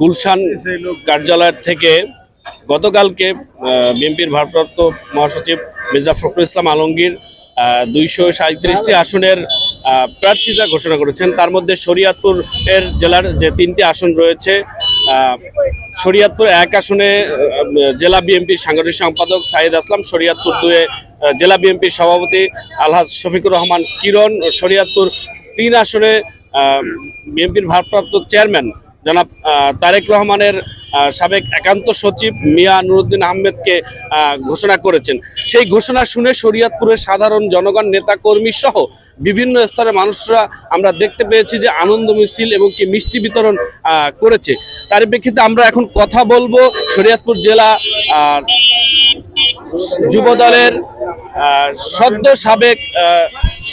গুলশান কার্যালয় থেকে গতকালকে বিএনপির ভারপ্রাপ্ত মহাসচিব মির্জা ফখরুল ইসলাম আলমগীর দুইশো সাঁত্রিশটি আসনের আহ, প্রার্থিতা ঘোষণা করেছেন। তার মধ্যে শরীয়তপুর এর জেলার যে তিনটি আসন রয়েছে শরীয়তপুর এক আসনে জেলা বিএনপির সাংগঠনিক সম্পাদক সাইদ আসলাম শরীয়তপুর দুয়ে জেলা বিএনপির সভাপতি আলহাজ শফিকুর রহমান কিরণ শরীয়তপুর তিন আসনে বিএনপির ভারপ্রাপ্ত চেয়ারম্যান জনাব তারেক রহমানের সাবেক একান্ত সচিব মিয়া নুরুদ্দিন আহমেদকে ঘোষণা করেছেন। সেই ঘোষণা শুনে শরীয়তপুরের সাধারণ জনগণ নেতাকর্মী সহ বিভিন্ন স্তরের মানুষরা আমরা দেখতে পেয়েছি যে আনন্দ মিছিল এবং কি মিষ্টি বিতরণ করেছে। তার প্রেক্ষিতে আমরা এখন কথা বলব শরীয়তপুর জেলা আহ, যুব দলের সদ্য সাবেক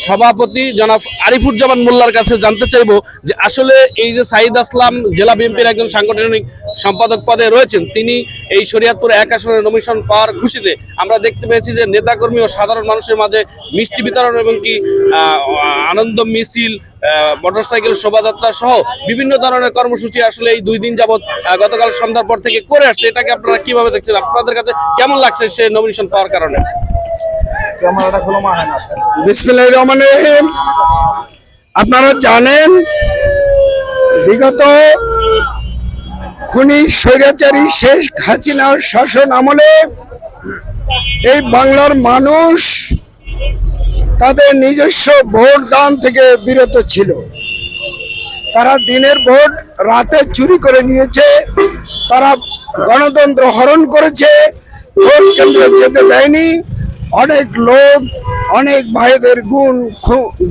সভাপতি জনাব আরিফুজ্জামান মোল্লার কাছে জানতে চাইব যে আসলে এই যে সাইদ আসলাম জেলা বিএনপির একজন সাংগঠনিক সম্পাদক পদে রয়েছেন, তিনি এই শরীয়তপুর এক আসনের নমিশন পাওয়ার খুশিতে আমরা দেখতে পেয়েছি যে নেতাকর্মী ও সাধারণ মানুষের মাঝে মিষ্টি বিতরণ এবং কি আনন্দ মিছিল মোটরসাইকেল শোভাযাত্রা সহ বিভিন্ন ধরনের কর্মসূচি আসলে এই দুই দিন যাবৎ গতকাল সন্ধ্যার পর থেকে করে আসছে। এটাকে আপনারা কীভাবে দেখছেন? আপনাদের কাছে কেমন লাগছে সে নমিনেশন পাওয়ার কারণে? রহমানির রহিম। আপনারা জানেন, বিগত খুনি স্বৈরাচারী শেষ হাসিনার শাসন আমলে এই বাংলার মানুষ তাদের নিজস্ব ভোট দান থেকে বিরত ছিল। তারা দিনের ভোট রাতে চুরি করে নিয়েছে, তারা গণতন্ত্র হরণ করেছে, ভোট কেন্দ্রে যেতে দেয়নি অনেক লোক, অনেক ভাইদের গুণ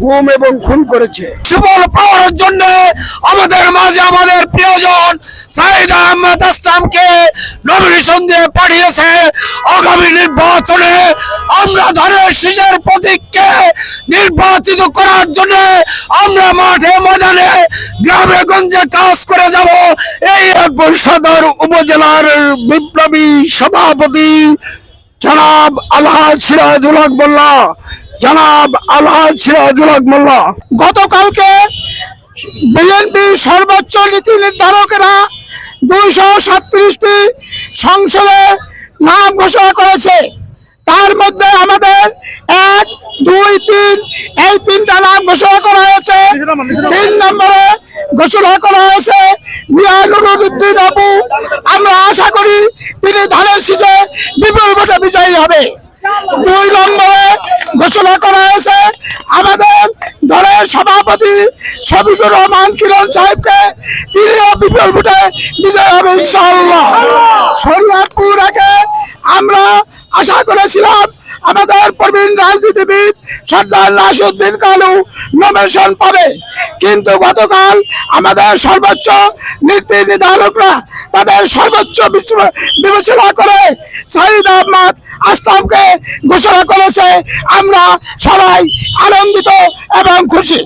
গুম এবং খুন করেছে। সুফল পাওয়ার জন্য আমাদের মাঝে আমাদের প্রিয়জন সাইদ আহমেদ আসলামকে নমিনেশন দিয়ে পাঠিয়েছে আগামী নির্বাচনে। আমরা ধানের শীষের প্রতীককে নির্বাচিত করার জন্য আমরা মাঠে ময়দানে, গ্রামে গঞ্জে কাজ করে যাব। এই সদর উপজেলার বিপ্লবী সভাপতি জনাব আলহাজ সিরাজুল হক মোল্লা, জনাব আলহাজ সিরাজুল হক মোল্লা। গতকালকে বিএনপি সর্বোচ্চ নীতি নির্ধারকেরা দুইশো সাতত্রিশটি সংসদে নাম ঘোষণা করেছে। তার মধ্যে আমাদের এক, দুই, তিন, এই তিনটা নাম ঘোষণা করা হয়েছে। তিন নম্বরে ঘোষণা করা হয়েছে মিয়া নুরুদ্দিন আবু। আমরা আশা করি হবে। দুই নম্বরে ঘোষণা করা হয়েছে, আমাদের দলের সভাপতি শফিকুর রহমান কিরণ সাহেবকে তিনিও বিপুল ভোটে বিজয় হবে, ইনশাআল্লাহ। শরীয়তপুর আগে আমরা আশা করেছিলাম আমাদের প্রবীণ রাজনীতিবিদ সর্দার নাসিরুদ্দিন কালু নমিনেশন পাবে। কিন্তু গতকাল আমাদের সর্বোচ্চ নীতি নির্ধারকরা তাদের সর্বোচ্চ বিবেচনা করে সাইদ আহমদ আসলামকে ঘোষণা করেছে, আমরা সবাই আনন্দিত এবং খুশি।